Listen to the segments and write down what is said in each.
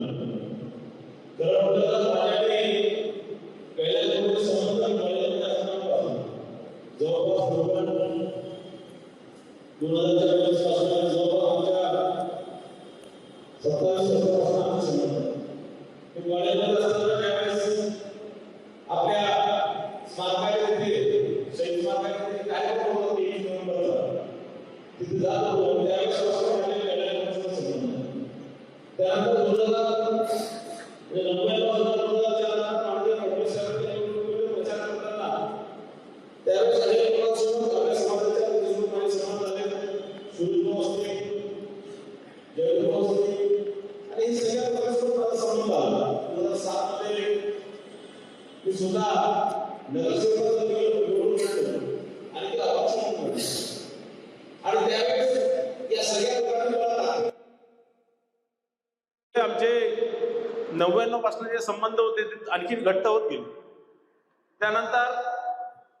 खरं म्हटलं तर माझ्याकडे कैलासमध्ये संबंध पहिल्यांदा असतानापासून जवळपास दोघां दोन हजार चोवीसपासून जवळपास आमच्या सत्तावीस वर्षापासून कॉलेजमध्ये असताना त्यावेळेस आपल्या स्मारकाच्या तिथे शहीद स्मारकाच्या काय कार्यक्रम तेवीस नोव्हेंबरला तिथे जात होतो. त्यावेळेस कैलासमध्ये संबंध त्यानंतर दोन हजार नव्याण्णव दोन हजार चारमध्ये फडणवीस प्रचार करताना त्यावेळेस अनेक लोकांसोबत आपल्या समाजाच्या देशमुख आणि समाज असतील असतील आणि हे सगळ्या लोकांसोबत माझा संबंध आला दोन हजार सात मध्ये मी स्वतः नगरसेवकाचा निवडून गेलो आणि अपक्ष म्हणून आणि त्यावेळेस या सगळ्या लोकांनी मला दाखवलं आमचे नव्याण्णवपासून जे संबंध होते ते आणखी घट्ट होत गेले. त्यानंतर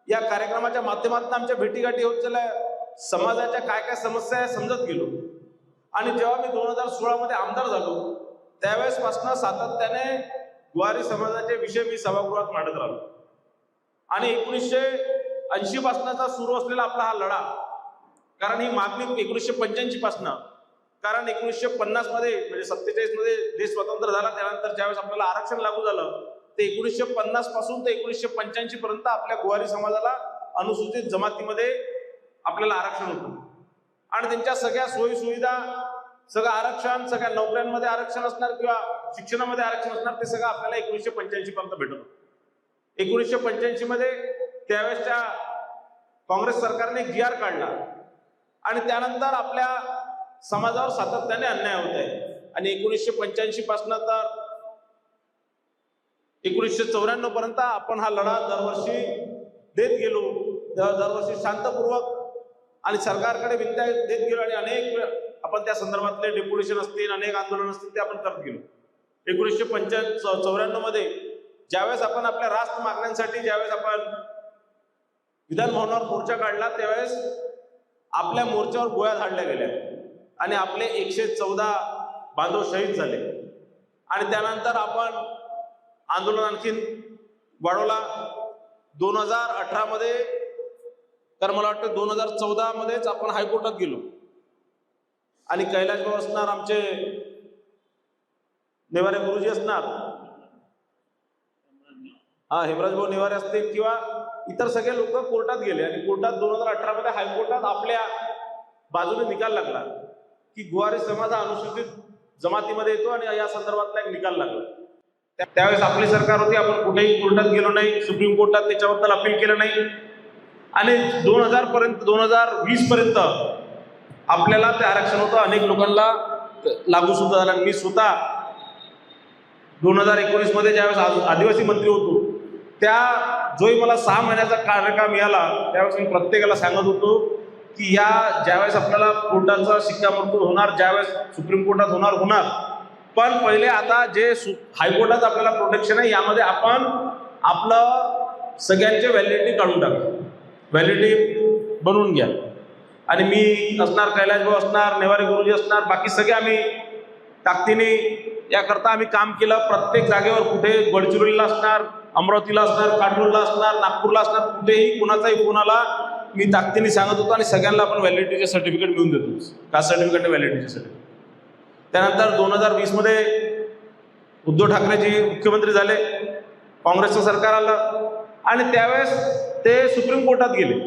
या कार्यक्रमाच्या माध्यमातून आमच्या भेटीगाठी होत गेल्या. समाजाच्या काय काय समस्या आहे समजत गेलो. आणि जेव्हा मी दोन हजार सोळामध्ये आमदार झालो त्यावेळेसपासून सातत्याने गुवारी समाजाचे विषय मी सभागृहात मांडत राहिलो. आणि एकोणीसशे ऐंशी पासनाचा सुरू असलेला आपला हा लढा कारण ही मागणी एकोणीसशे पंच्याऐंशी पासनं कारण एकोणीसशे पन्नासमध्ये म्हणजे सत्तेचाळीसमध्ये देश ज्यावेळेस आपल्याला आरक्षण लागू झालं ते एकोणीसशे पन्नासपासून ते एकोणीसशे पंच्याऐंशी पर्यंत आपल्या गुवारी समाजाला अनुसूचित जमातीमध्ये आपल्याला आरक्षण होतं. आणि त्यांच्या सगळ्या सोयी सुविधा सगळं आरक्षण सगळ्या नोकऱ्यांमध्ये आरक्षण असणार किंवा शिक्षणामध्ये आरक्षण असणार ते सगळं आपल्याला एकोणीसशे पंच्याऐंशी पर्यंत भेटत एकोणीसशे पंच्याऐंशी मध्ये त्यावेळेसच्या काँग्रेस सरकारने जी आर काढला. आणि त्यानंतर आपल्या समाजावर सातत्याने अन्याय होत आहे. आणि एकोणीसशे पंच्याऐंशी पासून तर एकोणीसशे चौऱ्याण्णव पर्यंत आपण हा लढा दरवर्षी देत गेलो. दर- दरवर्षी शांतपूर्वक आणि सरकारकडे विनंत्या देत गेलो आणि अनेक वेळ आपण त्या संदर्भातले डेप्युटेशन असतील अनेक आंदोलन असतील ते आपण करत गेलो. एकोणीसशे पंच्या चौऱ्याण्णवमध्ये ज्यावेळेस आपण आपल्या रास्त मागण्यांसाठी ज्यावेळेस आपण विधान भवनावर मोर्चा काढला त्यावेळेस आपल्या मोर्चावर गोळ्या झाडल्या गेल्या. आणि आपले एकशे चौदा बांधव शहीद झाले. आणि त्यानंतर आपण आंदोलन आणखीन वाढवला. दोन हजार अठरामध्ये तर मला वाटतं दोन हजार चौदामध्येच आपण हायकोर्टात गेलो. आणि कैलाशभाऊ असणार आमचे नेवारे गुरुजी असणार. हा हेमराजभाऊ नेवारे असतील किंवा इतर सगळे लोक कोर्टात गेले. आणि कोर्टात दोन हजार अठरामध्ये हायकोर्टात आपल्या बाजूने निकाल लागला. की गुवारी समाज हा अनुसूचित जमातीमध्ये येतो आणि या संदर्भातला एक निकाल लागला. त्यावेळेस आपली सरकार होती आपण कुठेही कोर्टात गेलो नाही सुप्रीम कोर्टात त्याच्याबद्दल अपील केलं नाही. आणि दोन हजार पर्यंत दोन हजार वीस पर्यंत आपल्याला ते आरक्षण होतं. अनेक लोकांना लागू सुद्धा झालं. मी स्वतः दोन हजार एकोणीसमध्ये ज्यावेळेस आद- आदिवासी मंत्री होतो त्या जोही मला सहा महिन्याचा कार्यकाळ मिळाला त्यावेळेस मी प्रत्येकाला सांगत होतो की या ज्यावेळेस आपल्याला कोर्टाचा शिक्कामोर्तब होणार ज्यावेळेस सुप्रीम कोर्टात होणार होणार पण पहिले आता जे सु आपल्याला प्रोटेक्शन आहे यामध्ये आपण आपलं सगळ्यांचे व्हॅलिडिटी काढून टाका. व्हॅलिडिटी बनवून घ्या. आणि मी असणार कैलाश भाऊ असणार नेवारे गुरुजी असणार बाकी सगळे आम्ही ताकदीने याकरता आम्ही काम केलं. प्रत्येक जागेवर कुठे गडचिरोलीला असणार अमरावतीला असणार काटोलला असणार नागपूरला असणार कुठेही कुणाचाही फोन आला मी ताकदीने सांगत होतो आणि सगळ्यांना आपण व्हॅलिडिटीचे सर्टिफिकेट मिळून देतो. कास्ट सर्टिफिकेट आणि व्हॅलिडिटीचे सर्टिफिकेट त्यानंतर दोन हजार वीसमध्ये उद्धव ठाकरेजी मुख्यमंत्री झाले काँग्रेसचं सरकार आलं आणि त्यावेळेस ते सुप्रीम कोर्टात गेले.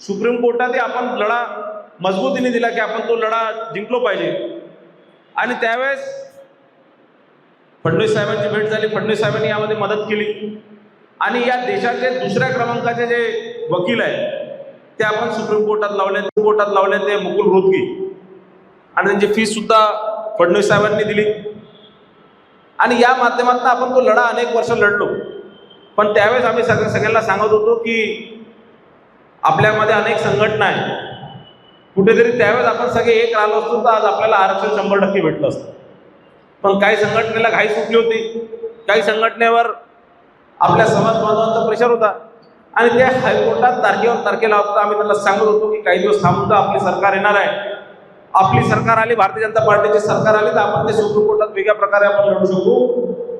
सुप्रीम कोर्टातही आपण लढा मजबूतीने दिला की आपण तो लढा जिंकलो पाहिजे. आणि त्यावेळेस फडणवीस साहेबांची भेट झाली. फडणवीस साहेबांनी यामध्ये मदत केली. आणि या देशाचे दुसऱ्या क्रमांकाचे जे वकील आहेत ते आपण सुप्रीम कोर्टात लावले कोर्टात लावले ते मुकुल रोहतगी आणि त्यांची फीसुद्धा फडणवीस साहेबांनी दिली. आणि या माध्यमातून आपण तो लढा अनेक वर्ष लढलो. पण त्यावेळेस आम्ही सगळ्या सगळ्यांना सांगत होतो की आपल्यामध्ये अनेक संघटना आहे कुठेतरी त्यावेळेस आपण सगळे एक राहिलो असतो तर आज आपल्याला आरक्षण शंभर टक्के भेटलं असतं. पण काही संघटनेला घाई सुटली होती. काही संघटनेवर आपल्या समाज बांधवांचा प्रेशर होता. आणि त्या हायकोर्टात तारखेवर तारखेला होता आम्ही त्यांना सांगत होतो की काही दिवस थांबून आपली सरकार येणार आहे. आपली सरकार आली भारतीय जनता पार्टीची सरकार आली तर आपण ते सुप्रीम कोर्टात वेगळ्या प्रकारे आपण लढू शकू.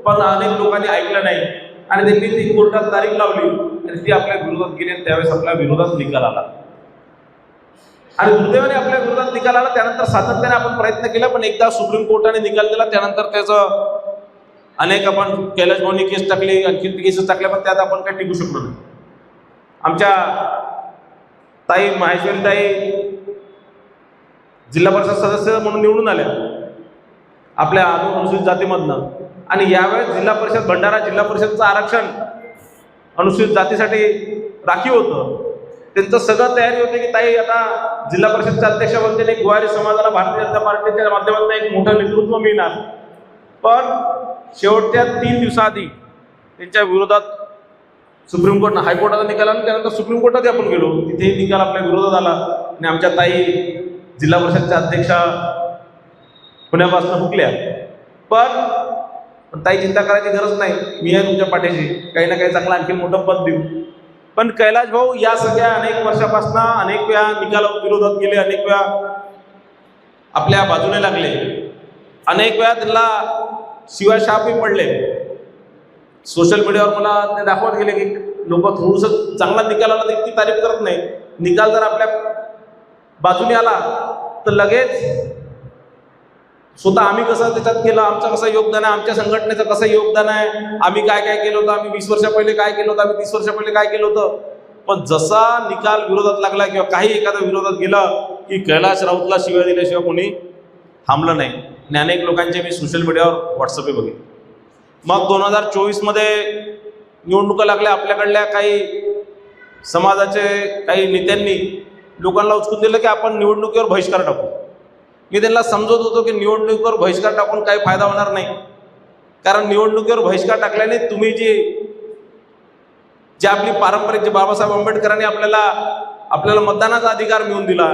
पण अनेक लोकांनी ऐकलं नाही. आणि त्यांनी ती कोर्टात तारीख लावली. आणि ती आपल्या विरोधात गेली आणि त्यावेळेस आपल्या विरोधात निकाल आला. आणि दुर्दैवाने आपल्या विरोधात निकाल आला त्यानंतर सातत्याने आपण प्रयत्न केला पण एकदा सुप्रीम कोर्टाने निकाल दिला त्यानंतर त्याचं अनेक आपण कैलाश भाऊनी केस टाकली आणखी केसेस टाकल्या पण त्यात आपण काही टिकू शकलो नाही. आमच्या ताई माहेश्वरी ताई जिल्हा परिषद सदस्य म्हणून निवडून आल्या. आपल्या अनुसूचित जातीमधनं. आणि यावेळेस जिल्हा परिषद भंडारा जिल्हा परिषदचं आरक्षण अनुसूचित जातीसाठी राखीव होतं. त्यांचं सगळं तयारी होते की ताई आता जिल्हा परिषदच्या अध्यक्ष बनते आणि गुवारी समाजाला भारतीय जनता पार्टीच्या माध्यमातून एक मोठं नेतृत्व मिळणार. पण शेवटच्या तीन दिवसाआधी त्यांच्या विरोधात सुप्रीम कोर्ट हायकोर्टाचा निकाल आला त्यानंतर सुप्रीम कोर्टात आपण गेलो. तिथेही निकाल आपल्या विरोधात आला. आणि आमच्या ताई जिल्हा परिषदच्या अध्यक्षा पुण्यापासून हुकल्या. पण पण ताई चिंता करायची गरज नाही. मी आहे तुमच्या पाठीशी. काही ना काही चांगलं आणखी मोठं पद देऊ. पण कैलाश भाऊ या सगळ्या अनेक वर्षापासून अनेक वेळा निकाला विरोधात गेले अनेक वेळा आपल्या बाजूने लागले. अनेक वेळा त्यांना शिवाय शापही पडले. सोशल मीडियावर मला ते दाखवत गेले की लोक थोडंसं चांगला निकाल आला तर इतकी तारीफ करत नाही निकाल जर आपल्या बाजूने आला तर लगेच स्वतः आम्ही कसं त्याच्यात केलं आमचं कसं योगदान आहे आमच्या संघटनेचं कसं योगदान आहे आम्ही काय काय केलं होतं आम्ही वीस वर्षा पहिले काय केलं होतं आम्ही तीस वर्षा पहिले काय केलं होतं. पण जसा निकाल विरोधात लागला किंवा काही एखादा विरोधात गेला की कैलाश राऊतला शिवाय दिल्याशिवाय कोणी थांबलं नाही. आणि अनेक लोकांचे मी सोशल मीडियावर व्हॉट्सअपे बघितले. मग दोन हजार चोवीसमध्ये निवडणुका लागल्या आपल्याकडल्या काही समाजाचे काही नेत्यांनी लोकांना उचकून दिलं की आपण निवडणुकीवर बहिष्कार टाकू. मी त्यांना समजत होतो की निवडणुकीवर बहिष्कार टाकून काही फायदा होणार नाही. कारण निवडणुकीवर बहिष्कार टाकल्याने तुम्ही जे जे आपली पारंपरिक जे बाबासाहेब आंबेडकरांनी आपल्याला आपल्याला मतदानाचा अधिकार मिळवून दिला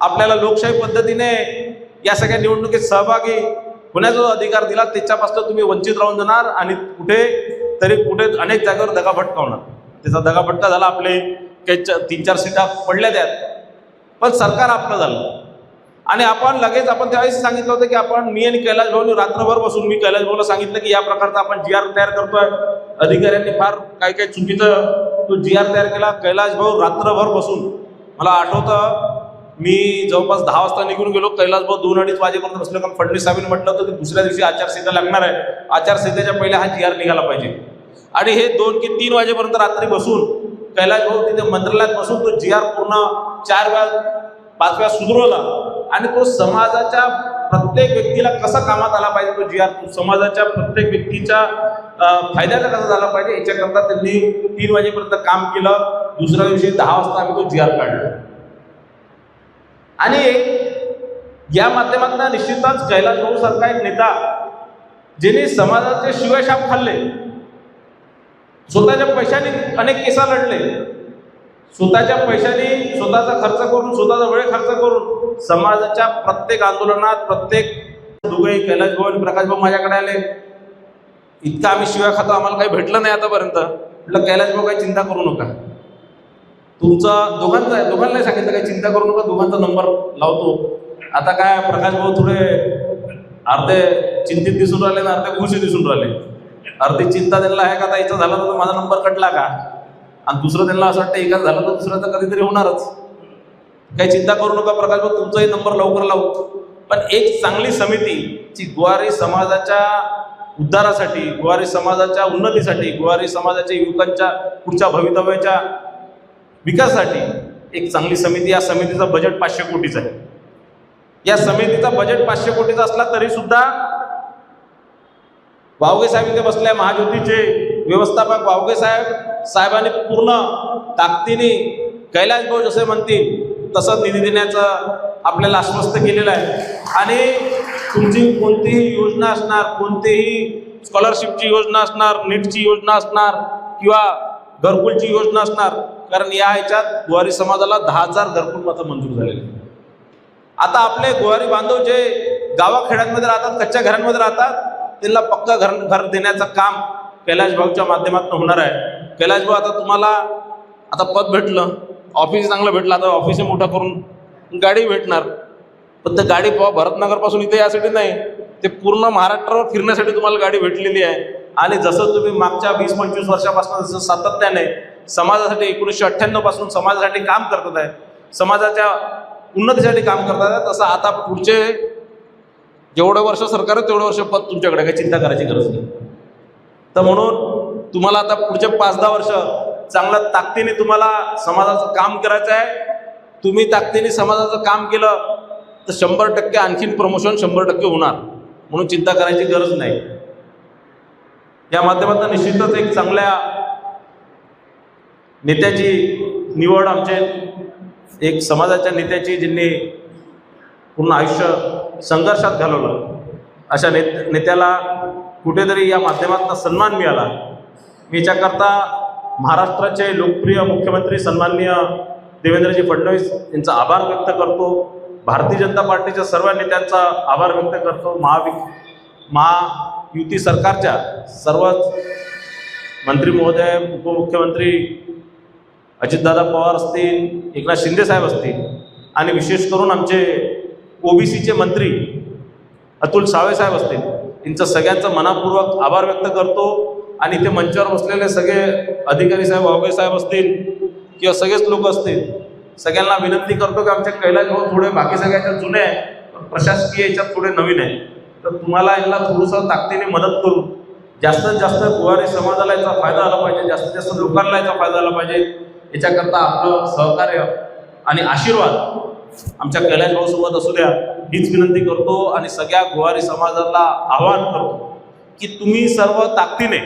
आपल्याला लोकशाही पद्धतीने या सगळ्या निवडणुकीत सहभागी होण्याचा जो अधिकार दिला त्याच्यापासून तुम्ही वंचित राहून जाणार आणि कुठे तरी कुठे अनेक जागेवर दगाभटका होणार. त्याचा दगाभटका झाला आपले काही च- तीन चार सीटा पडल्या त्यात. पण सरकार आपलं झालं. आणि आपण लगेच आपण त्यावेळेस सांगितलं होतं की आपण मी आणि कैलास भाऊनी रात्रभर बसून मी कैलास भाऊला सांगितलं की या प्रकारचा आपण जी आर तयार करतोय. अधिकाऱ्यांनी फार काही काही चुकीचं तो जी आर तयार केला. कैलास भाऊ रात्रभर बसून. मला आठवतं मी जवळपास दहा वाजता निघून गेलो. कैलास भाऊ दोन अडीच वाजेपर्यंत बसलो. कारण फडणवीस साहेबांनी म्हटलं होतं की दुसऱ्या दिवशी आचारसंहिता लागणार आहे. आचारसंहितेच्या पहिले हा जी आर निघाला पाहिजे. आणि हे दोन की तीन वाजेपर्यंत रात्री बसून कैलास भाऊ तिथे मंत्रालयात बसून तो जी आर पूर्ण चार वेळा पाच वेळा सुधरवला आणि तो समाजाच्या प्रत्येक व्यक्तीला कसा कामात आला पाहिजे तो जी आर समाजाच्या प्रत्येक व्यक्तीच्या अं, फायद्याचा कसा झाला पाहिजे याच्याकरता त्यांनी तीन वाजेपर्यंत काम केलं दुसऱ्या दिवशी दहा वाजता आम्ही तो जी आर काढला. आणि या माध्यमातून निश्चितच कैलास भाऊ सारखा एक नेता ज्यांनी समाजाचे शिवाशाप खाल्ले स्वतःच्या पैशाने अनेक केसा लढले स्वतःच्या पैशाने स्वतःचा खर्च करून स्वतःचा वेळ खर्च करून समाजाच्या प्रत्येक आंदोलनात प्रत्येक दुबई कैलाश भाऊ आणि प्रकाश भाऊ माझ्याकडे आले. इतका आम्ही शिवाय खातो आम्हाला काही भेटलं नाही आतापर्यंत. म्हटलं कैलाश भाऊ काही चिंता करू नका. तुमचा दोघांचा दोघांना नाही सांगितलं काही चिंता करू नका दोघांचा नंबर लावतो. आता काय प्रकाश भाऊ थोडे अर्धे चिंतित दिसून राहिले आणि अर्धे खुशी दिसून राहिले. अर्धी चिंता त्यांना आहे का आता याचा झाला तर माझा नंबर कटला का? आणि दुसरं त्यांना असं वाटतं एकाच झालं तर दुसरं तर कधीतरी होणारच. काही चिंता करू नका प्रकाश भाऊ तुमचाही नंबर लवकर लावू. पण एक चांगली समिती जी गुवारी समाजाच्या उद्धारासाठी गुवारी समाजाच्या उन्नतीसाठी गुवारी समाजाच्या युवकांच्या पुढच्या भवितव्याच्या विकासासाठी एक चांगली समिती या समितीचा बजेट पाचशे कोटीचं आहे. या समितीचा बजेट पाचशे कोटीचा असला तरी सुद्धा वावगे साहेब इथे बसले महाज्योतीचे व्यवस्थापक वावगे साहेब साहेबांनी पूर्ण ताकदीने कैलास भाऊ जसे म्हणतील तसं निधी देण्याचं आपल्याला आश्वस्त केलेलं आहे. आणि तुमची कोणतीही योजना असणार कोणतीही स्कॉलरशिपची योजना असणार नीटची योजना असणार किंवा घरकुलची योजना असणार कारण या ह्याच्यात गुवारी समाजाला दहा हजार घरकुल मतं मंजूर झालेले आता आपले गुवारी बांधव जे गावाखेड्यांमध्ये राहतात कच्च्या घरांमध्ये राहतात त्यांना पक्का घर घर देण्याचं काम कैलाश भाऊच्या माध्यमातून होणार आहे. कैलाश भाऊ आता तुम्हाला आता पद भेटलं ऑफिस चांगलं भेटलं आता ऑफिस मोठं करून गाडी भेटणार. पण ते गाडी प- भरतनगरपासून इथे यासाठी नाही ते पूर्ण महाराष्ट्रावर फिरण्यासाठी तुम्हाला गाडी भेटलेली आहे. आणि जसं तुम्ही मागच्या वीस पंचवीस वर्षापासून जसं सातत्याने समाजासाठी एकोणीसशे अठ्ठ्याण्णवपासून समाजासाठी काम करत आहे समाजाच्या उन्नतीसाठी काम करत आहे तसं आता पुढचे जेवढं वर्ष सरकार आहे तेवढं वर्ष पद तुमच्याकडे काही चिंता करायची गरज नाही. तर म्हणून तुम्हाला आता पुढचे पाच दहा वर्ष चांगल्या ताकदीने तुम्हाला समाजाचं काम करायचं आहे. तुम्ही ताकदीने समाजाचं काम केलं तर शंभर टक्के आणखीन प्रमोशन शंभर टक्के होणार म्हणून चिंता करायची गरज नाही. या माध्यमातून निश्चितच एक चांगल्या नेत्याची निवड आमचे एक समाजाच्या नेत्याची ज्यांनी पूर्ण आयुष्य संघर्षात घालवलं अशा नेत नेत्याला कुठेतरी या माध्यमातून सन्मान मिळाला. मी याच्याकरता महाराष्ट्राचे लोकप्रिय मुख्यमंत्री सन्माननीय देवेंद्रजी फडणवीस यांचा आभार व्यक्त करतो. भारतीय जनता पार्टीच्या सर्व नेत्यांचा आभार व्यक्त करतो. महावि महायुती सरकारच्या सर्वच मंत्री महोदय उपमुख्यमंत्री अजितदादा पवार असतील एकनाथ शिंदेसाहेब असतील आणि विशेष करून आमचे ओबीसीचे मंत्री अतुल सावेसाहेब असतील यांचं सगळ्यांचं मनापूर्वक आभार व्यक्त करतो. आणि इथे मंचावर बसलेले सगळे अधिकारी साहेब वावगे साहेब असतील किंवा सगळेच लोक असतील सगळ्यांना विनंती करतो की आमचे कैलास भाऊ थोडे बाकी सगळ्याच्या जुने आहे प्रशासकीय याच्यात थोडे नवीन आहे तर तुम्हाला यांना थोडंसं ताकदीने मदत करू. जास्तीत जास्त गुवारी समाजाला याचा फायदा आला पाहिजे जास्तीत जास्त लोकांना याचा फायदा आला पाहिजे. याच्याकरता आपलं सहकार्य आणि आशीर्वाद आमच्या कैलाश भाऊसोबत असू द्या हीच विनंती करतो आणि सगळ्या गुवारी समाजाला आवाहन करतो की तुम्ही सर्व ताकदीने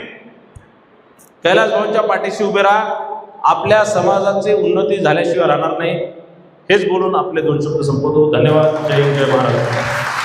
कैलाश भाऊंच्या पाठीशी उभे राहा. आपल्या समाजाची उन्नती झाल्याशिवाय राहणार नाही. हेच बोलून आपले दोन शब्द संपवतो. धन्यवाद. जय जय महाराज.